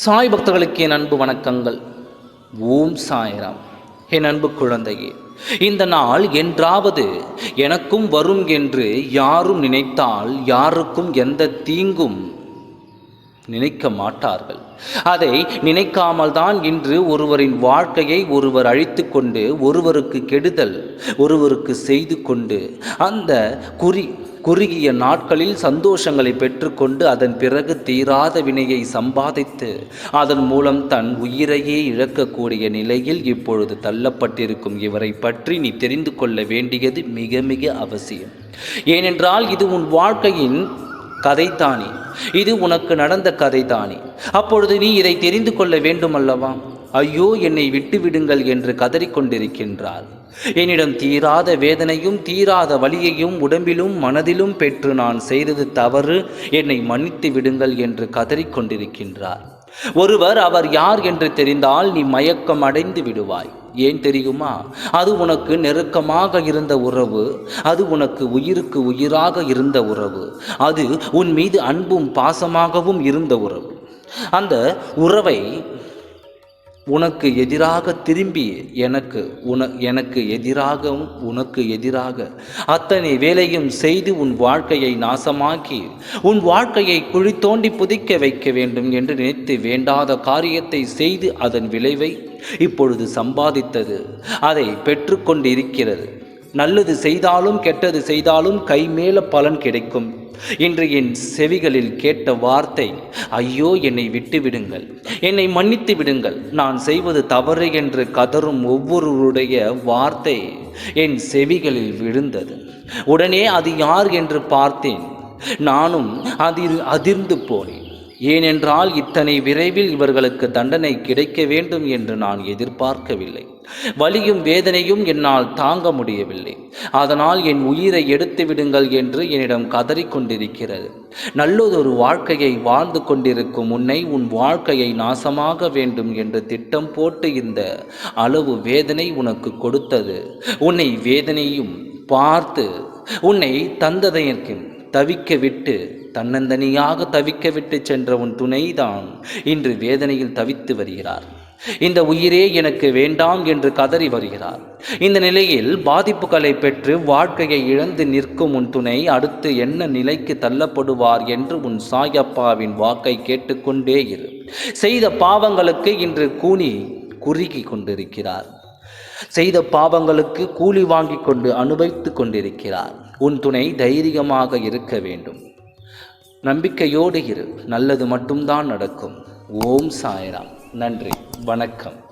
சாய் பக்தர்களுக்கு என் அன்பு வணக்கங்கள். ஓம் சாய்ராம். என் அன்பு குழந்தையே இந்த நாள் என்றாவது எனக்கும் வரும் என்று யாரும் நினைத்தால் யாருக்கும் எந்த தீங்கும் நினைக்க மாட்டார்கள். அதை நினைக்காமல் தான் இன்று ஒருவரின் வாழ்க்கையை ஒருவர் அழித்து கொண்டு ஒருவருக்கு கெடுதல் ஒருவருக்கு செய்து கொண்டு அந்த குறி குறுகிய நாட்களில் சந்தோஷங்களை பெற்றுக்கொண்டு அதன் பிறகு தீராத வினையை சம்பாதித்து அதன் மூலம் தன் உயிரையே இழக்கக்கூடிய நிலையில் இப்பொழுது தள்ளப்பட்டிருக்கும் இவரை பற்றி நீ தெரிந்து கொள்ள வேண்டியது மிக மிக அவசியம். ஏனென்றால் இது உன் வாழ்க்கையின் கதைதானே. இது உனக்கு நடந்த கதைதானே. அப்பொழுது நீ இதை தெரிந்து கொள்ள வேண்டும் அல்லவா ஐயோ என்னை விட்டுவிடுங்கள் என்று கதறிக்கொண்டிருக்கின்றாள். என்னிடம் தீராத வேதனையும் தீராத வலியையும் உடம்பிலும் மனதிலும் பெற்று நான் செய்தது தவறு. என்னை மன்னித்து விடுங்கள் என்று கதறிக்கொண்டிருக்கின்றார். ஒருவர் அவர் யார் என்று தெரிந்தால் நீ மயக்கம் அடைந்து விடுவாய். ஏன் தெரியுமா? அது உனக்கு நெருக்கமாக இருந்த உறவு. அது உனக்கு உயிருக்கு உயிராக இருந்த உறவு. அது உன் மீது அன்பும் பாசமாகவும் இருந்த உறவு. அந்த உறவை உனக்கு எதிராக திரும்பி எனக்கு உன எனக்கு எதிராகவும் உனக்கு எதிராக. அத்தனை வேலையும் செய்து உன் வாழ்க்கையை நாசமாக்கி உன் வாழ்க்கையை குழி தோண்டி புதைக்க வைக்க வேண்டும் என்று நினைத்து வேண்டாத காரியத்தை செய்து அதன் விளைவை இப்பொழுது சம்பாதித்தது. அதை பெற்றுக்கொண்டிருக்கிறது. நல்லது செய்தாலும் கெட்டது செய்தாலும் கைமேல பலன் கிடைக்கும். இன்று என் செவிகளில் கேட்ட வார்த்தை ஐயோ என்னை விட்டு விடுங்கள். என்னை மன்னித்து விடுங்கள். நான் செய்வது தவறு என்று கதறும் ஒவ்வொருவருடைய வார்த்தை என் செவிகளில் விழுந்தது. உடனே அது யார்? என்று பார்த்தேன். நானும் அதிர் அதிர்ந்து போனேன். ஏனென்றால் இத்தனை விரைவில் இவர்களுக்கு தண்டனை கிடைக்க வேண்டும் என்று நான் எதிர்பார்க்கவில்லை. வலியும் வேதனையும் என்னால் தாங்க முடியவில்லை. அதனால் என் உயிரை எடுத்து விடுங்கள் என்று என்னிடம் கதறிக்கொண்டிருக்கிறது. நல்லதொரு வாழ்க்கையை வாழ்ந்து கொண்டிருக்கும் உன்னை உன் வாழ்க்கையை நாசமாக வேண்டும் என்று திட்டம் போட்டு இந்த அளவு வேதனை உனக்கு கொடுத்தது. உன்னை வேதனையும் பார்த்து உன்னை தந்ததையற்கும் தவிக்க விட்டு தன்னந்தனியாக தவிக்க விட்டு சென்ற உன் துணைதான் இன்று வேதனையில் தவித்து வருகிறார். இந்த உயிரே எனக்கு வேண்டாம் என்று கதறி வருகிறார். இந்த நிலையில் பாதிப்புகளை பெற்று வாழ்க்கையை இழந்து நிற்கும் உன் துணை அடுத்து என்ன நிலைக்கு தள்ளப்படுவார் என்று உன் சாயப்பாவின் வாக்கை கேட்டுக்கொண்டே இரு. செய்த பாவங்களுக்கு இன்று கூனி குறுகி கொண்டிருக்கிறார். செய்த பாவங்களுக்கு கூலி வாங்கி கொண்டு அனுபவித்து கொண்டிருக்கிறார். உன் துணை தைரியமாக இருக்க வேண்டும். நம்பிக்கையோடு இரு நல்லது மட்டும்தான் நடக்கும். ஓம் சாய்ராம். நன்றி வணக்கம்.